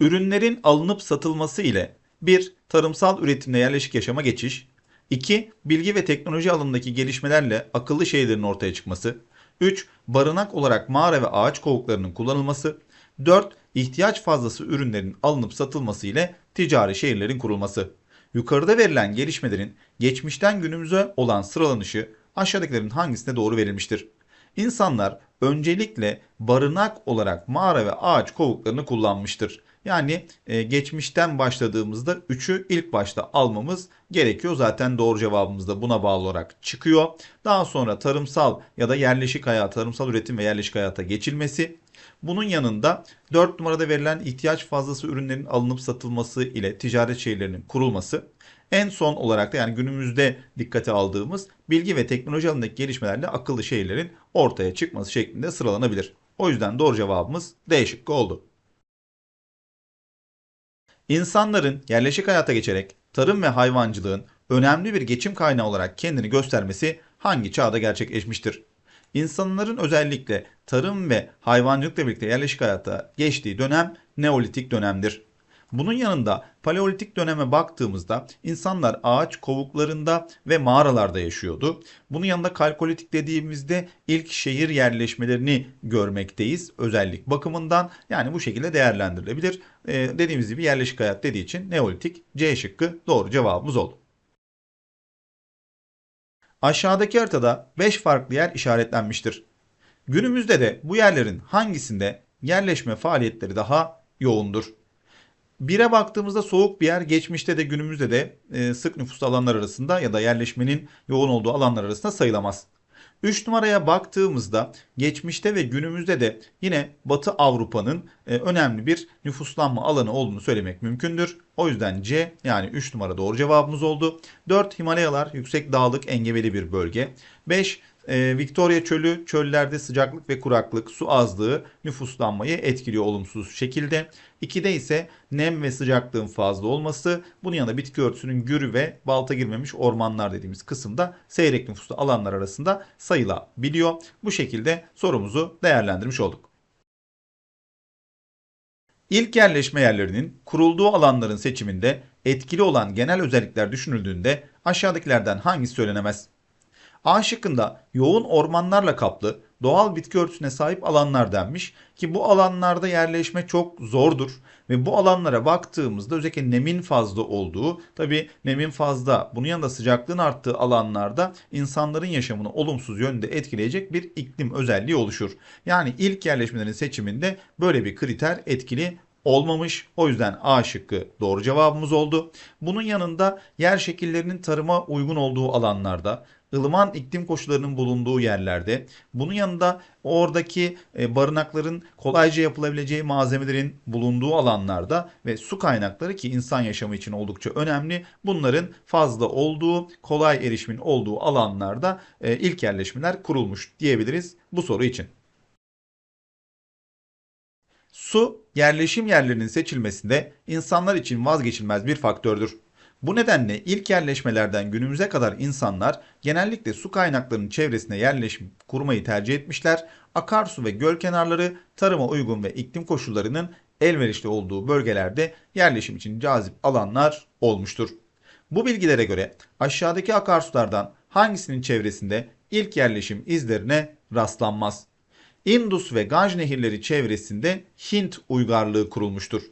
Ürünlerin alınıp satılması ile 1. Tarımsal üretimle yerleşik yaşama geçiş 2. Bilgi ve teknoloji alanındaki gelişmelerle akıllı şehirlerin ortaya çıkması 3. Barınak olarak mağara ve ağaç kovuklarının kullanılması 4. ihtiyaç fazlası ürünlerin alınıp satılması ile ticari şehirlerin kurulması. Yukarıda verilen gelişmelerin geçmişten günümüze olan sıralanışı aşağıdakilerin hangisine doğru verilmiştir? İnsanlar öncelikle barınak olarak mağara ve ağaç kovuklarını kullanmıştır. Yani e, geçmişten başladığımızda 3'ü ilk başta almamız gerekiyor. Zaten doğru cevabımız da buna bağlı olarak çıkıyor. Daha sonra tarımsal ya da yerleşik hayata, tarımsal üretim ve yerleşik hayata geçilmesi. Bunun yanında 4 numarada verilen ihtiyaç fazlası ürünlerin alınıp satılması ile ticaret şehirlerinin kurulması. En son olarak da yani günümüzde dikkate aldığımız bilgi ve teknoloji alanındaki gelişmelerle akıllı şehirlerin ortaya çıkması şeklinde sıralanabilir. O yüzden doğru cevabımız D şıkkı oldu. İnsanların yerleşik hayata geçerek tarım ve hayvancılığın önemli bir geçim kaynağı olarak kendini göstermesi hangi çağda gerçekleşmiştir? İnsanların özellikle tarım ve hayvancılıkla birlikte yerleşik hayata geçtiği dönem Neolitik dönemdir. Bunun yanında Paleolitik döneme baktığımızda insanlar ağaç kovuklarında ve mağaralarda yaşıyordu. Bunun yanında Kalkolitik dediğimizde ilk şehir yerleşmelerini görmekteyiz özellik bakımından. Yani bu şekilde değerlendirilebilir. Ee, dediğimiz gibi yerleşik hayat dediği için Neolitik C şıkkı doğru cevabımız oldu. Aşağıdaki haritada 5 farklı yer işaretlenmiştir. Günümüzde de bu yerlerin hangisinde yerleşme faaliyetleri daha yoğundur? Bire baktığımızda soğuk bir yer geçmişte de günümüzde de e, sık nüfuslu alanlar arasında ya da yerleşmenin yoğun olduğu alanlar arasında sayılamaz. 3 numaraya baktığımızda geçmişte ve günümüzde de yine Batı Avrupa'nın e, önemli bir nüfuslanma alanı olduğunu söylemek mümkündür. O yüzden C yani 3 numara doğru cevabımız oldu. 4 Himalayalar yüksek dağlık engebeli bir bölge. 5 e, Victoria çölü çöllerde sıcaklık ve kuraklık, su azlığı nüfuslanmayı etkiliyor olumsuz şekilde. 2'de ise nem ve sıcaklığın fazla olması, bunun yanında bitki örtüsünün gürü ve balta girmemiş ormanlar dediğimiz kısımda seyrek nüfuslu alanlar arasında sayılabiliyor. Bu şekilde sorumuzu değerlendirmiş olduk. İlk yerleşme yerlerinin kurulduğu alanların seçiminde etkili olan genel özellikler düşünüldüğünde aşağıdakilerden hangisi söylenemez? A şıkkında yoğun ormanlarla kaplı doğal bitki örtüsüne sahip alanlar denmiş ki bu alanlarda yerleşme çok zordur ve bu alanlara baktığımızda özellikle nemin fazla olduğu tabi nemin fazla bunun yanında sıcaklığın arttığı alanlarda insanların yaşamını olumsuz yönde etkileyecek bir iklim özelliği oluşur. Yani ilk yerleşmelerin seçiminde böyle bir kriter etkili olmamış. O yüzden A şıkkı doğru cevabımız oldu. Bunun yanında yer şekillerinin tarıma uygun olduğu alanlarda, ılıman iklim koşullarının bulunduğu yerlerde, bunun yanında oradaki e, barınakların kolayca yapılabileceği malzemelerin bulunduğu alanlarda ve su kaynakları ki insan yaşamı için oldukça önemli. Bunların fazla olduğu, kolay erişimin olduğu alanlarda e, ilk yerleşmeler kurulmuş diyebiliriz bu soru için. Su, yerleşim yerlerinin seçilmesinde insanlar için vazgeçilmez bir faktördür. Bu nedenle ilk yerleşmelerden günümüze kadar insanlar genellikle su kaynaklarının çevresine yerleşim kurmayı tercih etmişler. Akarsu ve göl kenarları tarıma uygun ve iklim koşullarının elverişli olduğu bölgelerde yerleşim için cazip alanlar olmuştur. Bu bilgilere göre aşağıdaki akarsulardan hangisinin çevresinde ilk yerleşim izlerine rastlanmaz? Indus ve Ganj nehirleri çevresinde Hint uygarlığı kurulmuştur.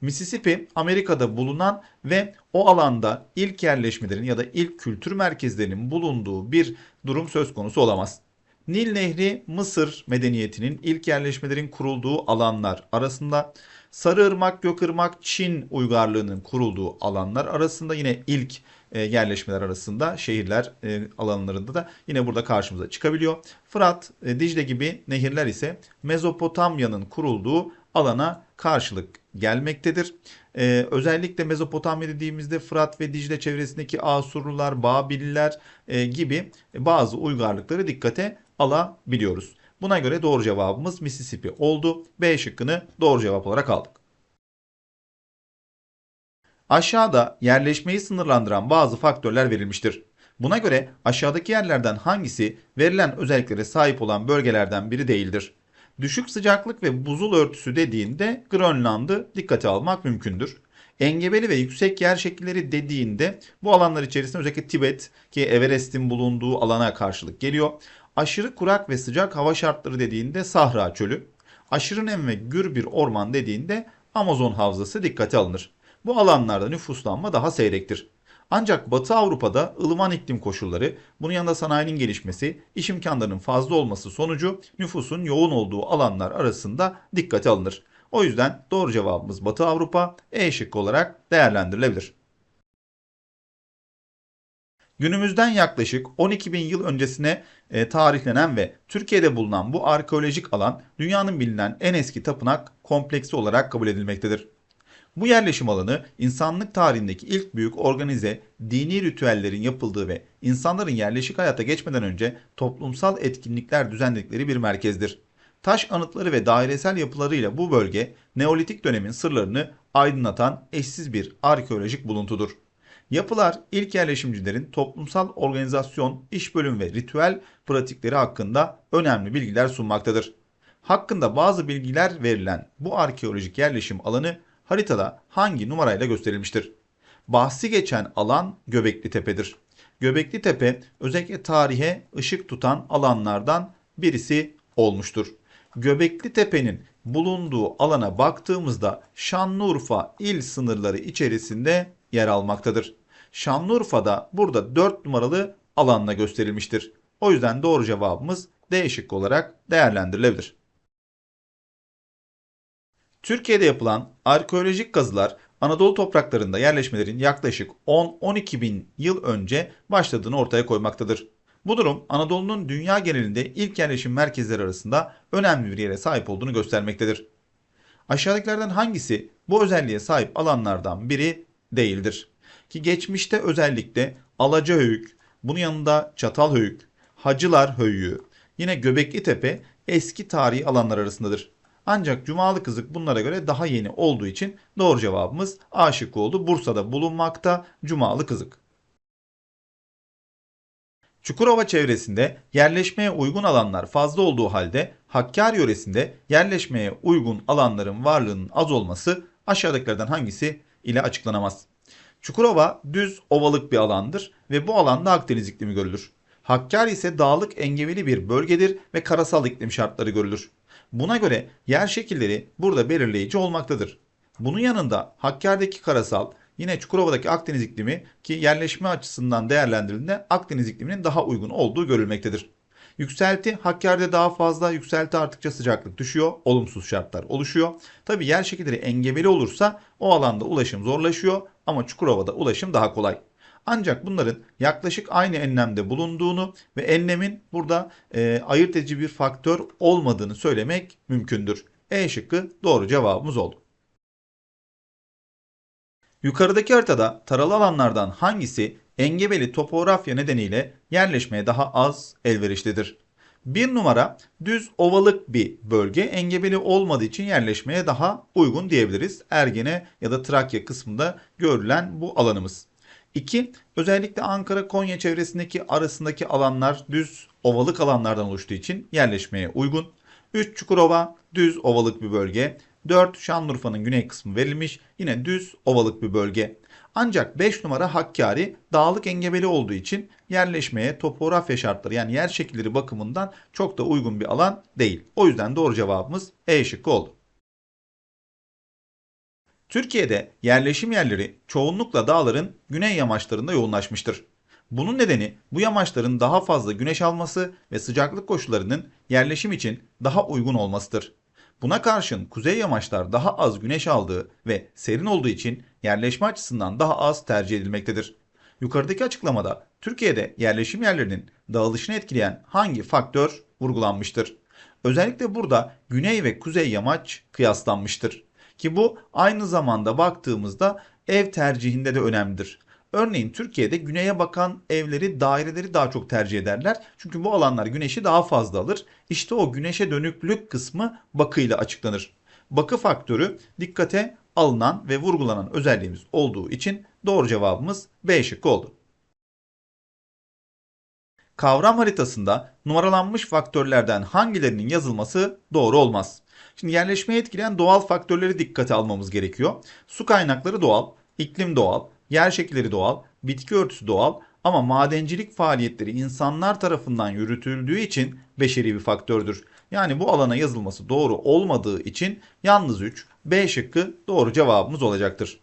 Mississippi Amerika'da bulunan ve o alanda ilk yerleşmelerin ya da ilk kültür merkezlerinin bulunduğu bir durum söz konusu olamaz. Nil Nehri Mısır medeniyetinin ilk yerleşmelerin kurulduğu alanlar arasında Sarıırmak, Gökırmak, Çin uygarlığının kurulduğu alanlar arasında yine ilk e, yerleşmeler arasında şehirler e, alanlarında da yine burada karşımıza çıkabiliyor. Fırat, e, Dicle gibi nehirler ise Mezopotamya'nın kurulduğu alana karşılık gelmektedir. Ee, özellikle Mezopotamya dediğimizde Fırat ve Dicle çevresindeki Asurlular, Babililer e, gibi bazı uygarlıkları dikkate alabiliyoruz. Buna göre doğru cevabımız Mississippi oldu. B şıkkını doğru cevap olarak aldık. Aşağıda yerleşmeyi sınırlandıran bazı faktörler verilmiştir. Buna göre aşağıdaki yerlerden hangisi verilen özelliklere sahip olan bölgelerden biri değildir? Düşük sıcaklık ve buzul örtüsü dediğinde Grönland'ı dikkate almak mümkündür. Engebeli ve yüksek yer şekilleri dediğinde bu alanlar içerisinde özellikle Tibet ki Everest'in bulunduğu alana karşılık geliyor. Aşırı kurak ve sıcak hava şartları dediğinde Sahra çölü. Aşırı nem ve gür bir orman dediğinde Amazon havzası dikkate alınır. Bu alanlarda nüfuslanma daha seyrektir. Ancak Batı Avrupa'da ılıman iklim koşulları, bunun yanında sanayinin gelişmesi, iş imkanlarının fazla olması sonucu nüfusun yoğun olduğu alanlar arasında dikkate alınır. O yüzden doğru cevabımız Batı Avrupa E şıkkı olarak değerlendirilebilir. Günümüzden yaklaşık 12 bin yıl öncesine e, tarihlenen ve Türkiye'de bulunan bu arkeolojik alan dünyanın bilinen en eski tapınak kompleksi olarak kabul edilmektedir. Bu yerleşim alanı insanlık tarihindeki ilk büyük organize dini ritüellerin yapıldığı ve insanların yerleşik hayata geçmeden önce toplumsal etkinlikler düzenledikleri bir merkezdir. Taş anıtları ve dairesel yapılarıyla bu bölge Neolitik dönemin sırlarını aydınlatan eşsiz bir arkeolojik buluntudur. Yapılar ilk yerleşimcilerin toplumsal organizasyon, iş bölüm ve ritüel pratikleri hakkında önemli bilgiler sunmaktadır. Hakkında bazı bilgiler verilen bu arkeolojik yerleşim alanı haritada hangi numarayla gösterilmiştir? Bahsi geçen alan Göbekli Tepe'dir. Göbekli Tepe özellikle tarihe ışık tutan alanlardan birisi olmuştur. Göbekli Tepe'nin bulunduğu alana baktığımızda Şanlıurfa il sınırları içerisinde yer almaktadır. Şanlıurfa'da burada 4 numaralı alanla gösterilmiştir. O yüzden doğru cevabımız D şıkkı olarak değerlendirilebilir. Türkiye'de yapılan arkeolojik kazılar Anadolu topraklarında yerleşmelerin yaklaşık 10-12 bin yıl önce başladığını ortaya koymaktadır. Bu durum Anadolu'nun dünya genelinde ilk yerleşim merkezleri arasında önemli bir yere sahip olduğunu göstermektedir. Aşağıdakilerden hangisi bu özelliğe sahip alanlardan biri değildir? Ki geçmişte özellikle Alacahöyük, bunun yanında Çatalhöyük, Hacılar Höyüğü, yine Göbekli Tepe eski tarihi alanlar arasındadır. Ancak Cumalı Kızık bunlara göre daha yeni olduğu için doğru cevabımız A şıkkı oldu. Bursa'da bulunmakta Cumalı Kızık. Çukurova çevresinde yerleşmeye uygun alanlar fazla olduğu halde Hakkari yöresinde yerleşmeye uygun alanların varlığının az olması aşağıdakilerden hangisi ile açıklanamaz. Çukurova düz ovalık bir alandır ve bu alanda Akdeniz iklimi görülür. Hakkari ise dağlık engebeli bir bölgedir ve karasal iklim şartları görülür. Buna göre yer şekilleri burada belirleyici olmaktadır. Bunun yanında Hakkari'deki karasal, yine Çukurova'daki Akdeniz iklimi ki yerleşme açısından değerlendirildiğinde Akdeniz ikliminin daha uygun olduğu görülmektedir. Yükselti Hakkari'de daha fazla, yükselti arttıkça sıcaklık düşüyor, olumsuz şartlar oluşuyor. Tabi yer şekilleri engebeli olursa o alanda ulaşım zorlaşıyor ama Çukurova'da ulaşım daha kolay. Ancak bunların yaklaşık aynı enlemde bulunduğunu ve enlemin burada e, ayırt edici bir faktör olmadığını söylemek mümkündür. E şıkkı doğru cevabımız oldu. Yukarıdaki haritada taralı alanlardan hangisi engebeli topografya nedeniyle yerleşmeye daha az elverişlidir? Bir numara düz ovalık bir bölge engebeli olmadığı için yerleşmeye daha uygun diyebiliriz. Ergene ya da Trakya kısmında görülen bu alanımız. 2. Özellikle Ankara-Konya çevresindeki arasındaki alanlar düz ovalık alanlardan oluştuğu için yerleşmeye uygun. 3. Çukurova düz ovalık bir bölge. 4. Şanlıurfa'nın güney kısmı verilmiş. Yine düz ovalık bir bölge. Ancak 5 numara Hakkari dağlık engebeli olduğu için yerleşmeye topografya şartları yani yer şekilleri bakımından çok da uygun bir alan değil. O yüzden doğru cevabımız E şıkkı oldu. Türkiye'de yerleşim yerleri çoğunlukla dağların güney yamaçlarında yoğunlaşmıştır. Bunun nedeni bu yamaçların daha fazla güneş alması ve sıcaklık koşullarının yerleşim için daha uygun olmasıdır. Buna karşın kuzey yamaçlar daha az güneş aldığı ve serin olduğu için yerleşme açısından daha az tercih edilmektedir. Yukarıdaki açıklamada Türkiye'de yerleşim yerlerinin dağılışını etkileyen hangi faktör vurgulanmıştır? Özellikle burada güney ve kuzey yamaç kıyaslanmıştır. Ki bu aynı zamanda baktığımızda ev tercihinde de önemlidir. Örneğin Türkiye'de güneye bakan evleri, daireleri daha çok tercih ederler. Çünkü bu alanlar güneşi daha fazla alır. İşte o güneşe dönüklük kısmı bakıyla açıklanır. Bakı faktörü dikkate alınan ve vurgulanan özelliğimiz olduğu için doğru cevabımız B şıkkı oldu. Kavram haritasında numaralanmış faktörlerden hangilerinin yazılması doğru olmaz. Şimdi yerleşmeyi etkileyen doğal faktörleri dikkate almamız gerekiyor. Su kaynakları doğal, iklim doğal, yer şekilleri doğal, bitki örtüsü doğal ama madencilik faaliyetleri insanlar tarafından yürütüldüğü için beşeri bir faktördür. Yani bu alana yazılması doğru olmadığı için yalnız 3, B şıkkı doğru cevabımız olacaktır.